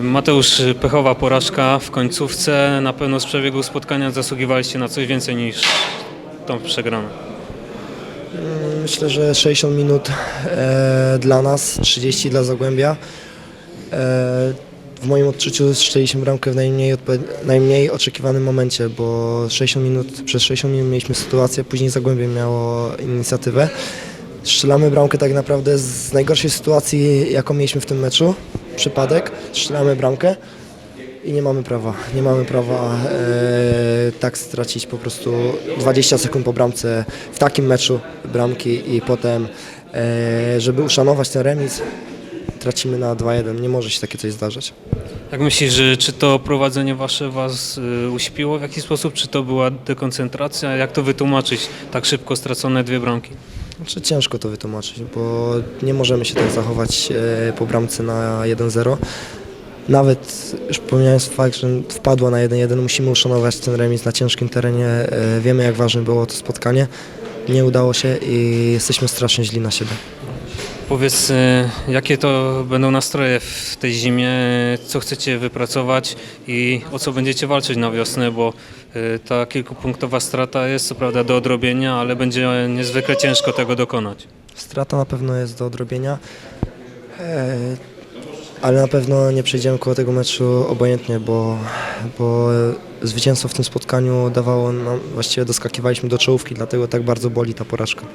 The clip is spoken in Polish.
Mateusz, pechowa porażka w końcówce. Na pewno z przebiegu spotkania zasługiwaliście na coś więcej niż tą przegraną. Myślę, że 60 minut e, dla nas, 30 dla Zagłębia. E, w moim odczuciu strzeliśmy bramkę w najmniej, najmniej oczekiwanym momencie, bo 60 minut, przez 60 minut mieliśmy sytuację, później Zagłębie miało inicjatywę. Strzelamy bramkę tak naprawdę z najgorszej sytuacji, jaką mieliśmy w tym meczu. Przypadek, strzelamy bramkę i nie mamy prawa. Nie mamy prawa e, tak stracić po prostu 20 sekund po bramce w takim meczu bramki i potem, e, żeby uszanować ten remis, tracimy na 2-1. Nie może się takie coś zdarzać. Jak myślisz, że czy to prowadzenie wasze was y, uśpiło w jakiś sposób, czy to była dekoncentracja? Jak to wytłumaczyć, tak szybko stracone dwie bramki? Znaczy, ciężko to wytłumaczyć, bo nie możemy się tak zachować e, po bramce na 1-0. Nawet już pomijając fakt, że wpadła na 1-1, musimy uszanować ten remis na ciężkim terenie. E, Wiemy jak ważne było to spotkanie. Nie udało się i jesteśmy strasznie źli na siebie. Powiedz, y, jakie to będą nastroje w tej zimie, co chcecie wypracować i o co będziecie walczyć na wiosnę, bo y, ta kilkupunktowa strata jest co prawda do odrobienia, ale będzie niezwykle ciężko tego dokonać. Strata na pewno jest do odrobienia, e, ale na pewno nie przejdziemy koło tego meczu obojętnie, bo, bo zwycięstwo w tym spotkaniu dawało nam, właściwie doskakiwaliśmy do czołówki, dlatego tak bardzo boli ta porażka.